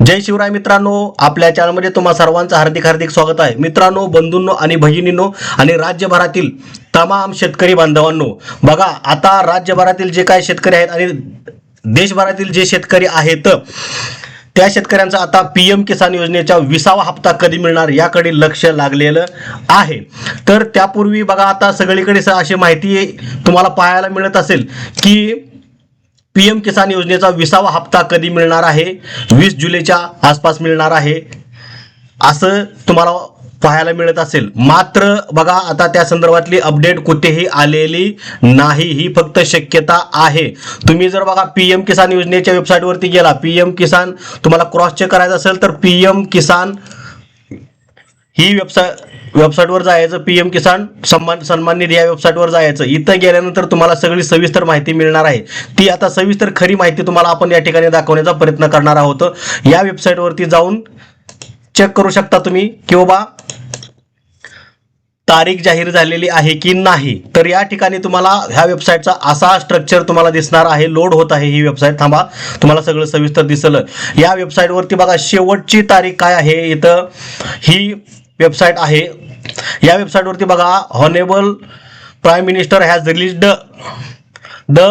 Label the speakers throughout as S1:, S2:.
S1: जय शिवराय मित्रांनो आपल्या चॅनलमध्ये तुम्हा सर्वांचं हार्दिक हार्दिक स्वागत आहे. मित्रांनो बंधूंनो आणि भगिनींनो आणि राज्यभरातील तमाम शेतकरी बांधवांनो बघा आता राज्यभरातील जे काही शेतकरी आहेत आणि देशभरातील जे शेतकरी आहेत त्या शेतकऱ्यांचा आता पी एम किसान योजनेचा विसावा हप्ता कधी मिळणार याकडे लक्ष लागलेलं आहे. तर त्यापूर्वी बघा आता सगळीकडे स- अशी माहिती तुम्हाला पाहायला मिळत असेल की पी एम किसान योजनेचा विसावा हप्ता कधी मिळणार आहे? वीस जुलैच्या आसपास मिळणार आहे. असं तुम्हाला पाहायला मिळत असेल. मात्र बघा आता त्या संदर्भातली अपडेट कुठेही आलेली नाही. ही फक्त शक्यता आहे. तुम्ही जर बघा पी एम किसान योजनेच्या वेबसाईटवरती गेला पी एम किसान तुम्हाला क्रॉस चेक करायचं असेल तर पी एम किसान ही वेबसाईट वेबसाईटवर जायचं पी एम किसान सन्मान सन्मान निधी या वेबसाईटवर जायचं. इथं गेल्यानंतर तुम्हाला सगळी सविस्तर माहिती मिळणार आहे. ती आता सविस्तर खरी माहिती तुम्हाला आपण या ठिकाणी दाखवण्याचा प्रयत्न करणार आहोत. या वेबसाईटवरती जाऊन चेक करू शकता तुम्ही की बाबा तारीख जाहीर झालेली आहे की नाही. तर या ठिकाणी तुम्हाला ह्या वेबसाईटचा असा स्ट्रक्चर तुम्हाला दिसणार आहे. लोड होत आहे ही वेबसाईट. थांबा. तुम्हाला सगळं सविस्तर दिसलं. या वेबसाईटवरती बघा शेवटची तारीख काय आहे? इथं ही वेबसाईट आहे. या वेबसाईटवरती बघा honourable prime minister has release the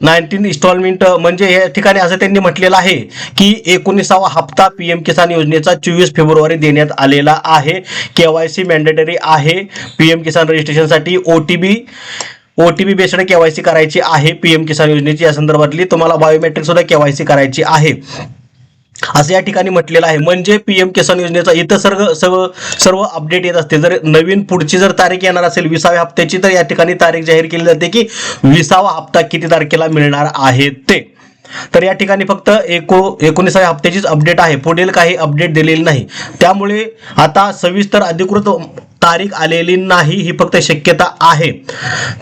S1: nineteen installment म्हणजे या ठिकाणी असं त्यांनी म्हटलेलं आहे की एकोणीसावा हप्ता पी एम किसान योजनेचा चोवीस फेब्रुवारी देण्यात आलेला आहे. के वाय सी मॅन्डेटरी आहे. P M Kisan रजिस्ट्रेशनसाठी O T P O T P based K Y C करायची आहे पी एम किसान योजनेची. या संदर्भातली तुम्हाला बायोमेट्रिक सुद्धा के वाय सी करायची आहे. असं या ठिकाणी म्हटलेलं आहे. म्हणजे पी एम किसान योजनेचा इथं सर्व सर्व सर्व अपडेट येत असते. जर नवीन पुढची जर तारीख येणार असेल विसाव्या हप्त्याची तर या ठिकाणी तारीख जाहीर केली जाते की विसावा हप्ता किती तारखेला मिळणार आहे ते. तर या ठिकाणी फक्त एको एकोणीसाव्या हप्त्याचीच अपडेट आहे. पुढील काही अपडेट दिलेली नाही. त्यामुळे आता सविस्तर अधिकृत तारीख आलेली नाही ही फक्त शक्यता आहे.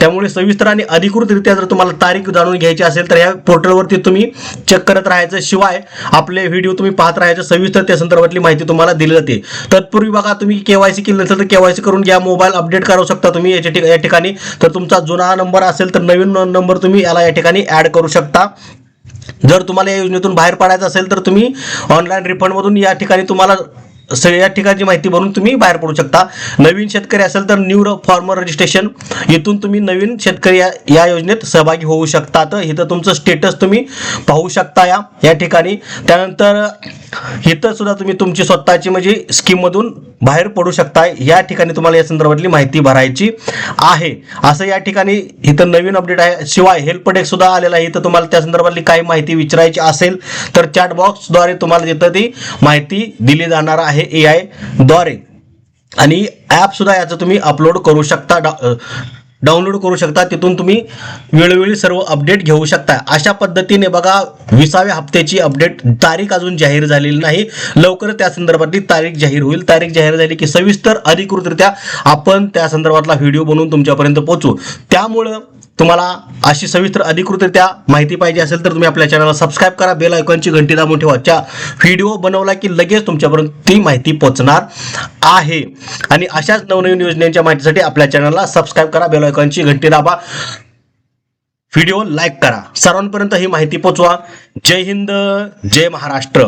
S1: त्यामुळे सविस्तर आणि अधिकृतरित्या जर तुम्हाला तारीख जाणून घ्यायची असेल तर या पोर्टलवरती तुम्ही चेक करत राहायचं. शिवाय आपले व्हिडिओ तुम्ही पाहत राहायचं. सविस्तर त्या संदर्भातली माहिती तुम्हाला दिली जाते. तत्पूर्वी बघा तुम्ही केवायसी केली नसेल तर केवायसी करून घ्या. मोबाईल अपडेट करू शकता तुम्ही याच्या ठिक- या ठिकाणी. तर तुमचा जुना नंबर असेल तर नवीन नंबर तुम्ही याला या ठिकाणी ऍड करू शकता. जर तुम्हाला या योजनेतून बाहेर पडायचं असेल तर तुम्ही ऑनलाईन रिफंडमधून या ठिकाणी तुम्हाला सगळ्या या ठिकाणची माहिती भरून तुम्ही बाहेर पडू शकता. नवीन शेतकरी असेल तर न्यू फॉर्मर रजिस्ट्रेशन. इथून तुम्ही नवीन शेतकरी या या योजनेत सहभागी होऊ शकता तर इथं तुमचं स्टेटस तुम्ही पाहू शकता या या ठिकाणी. त्यानंतर इथं सुद्धा तुम्ही तुमची स्वतःची म्हणजे स्कीममधून बाहेर पडू शकता या ठिकाणी तुम्हाला या संदर्भातली माहिती भरायची आहे. असं या ठिकाणी इथं नवीन अपडेट आहे. शिवाय हेल्प डेस्क सुद्धा आलेला आहे. इथं तुम्हाला त्या संदर्भातली काही माहिती विचारायची असेल तर चॅट बॉक्सद्वारे तुम्हाला तिथं ती माहिती दिली जाणार आहे. ए आयद्वारे. आणि ॲप सुद्धा याचं तुम्ही अपलोड करू शकता डा डाउनलोड करू शकता. तिथून तुम्ही वेळोवेळी सर्व अपडेट घेऊ शकता. अशा पद्धतीने बघा विसाव्या हप्त्याची अपडेट तारीख अजून जाहीर झालेली नाही. लवकर त्या संदर्भातली तारीख जाहीर होईल. तारीख जाहीर झाली की सविस्तर अधिकृतरित्या आपण त्या संदर्भातला व्हिडिओ बनवून तुमच्यापर्यंत पोहोचू. त्यामुळं तुम्हाला अशी सविस्तर अधिकृतरित्या माहिती पाहिजे असेल तर तुम्ही आपल्या चॅनलला सबस्क्राईब करा बेल आयकॉनची घंटी दाबून ठेवा. च्या व्हिडिओ बनवला की लगेच तुमच्यापर्यंत ती माहिती पोहोचणार आहे. आणि अशाच नवनवीन योजनेच्या माहितीसाठी आपल्या चॅनलला सबस्क्राईब करा बेल आयकॉनची घंटी दाबा. व्हिडिओ लाईक करा. सर्वांपर्यंत ही माहिती पोचवा. जय हिंद जय महाराष्ट्र.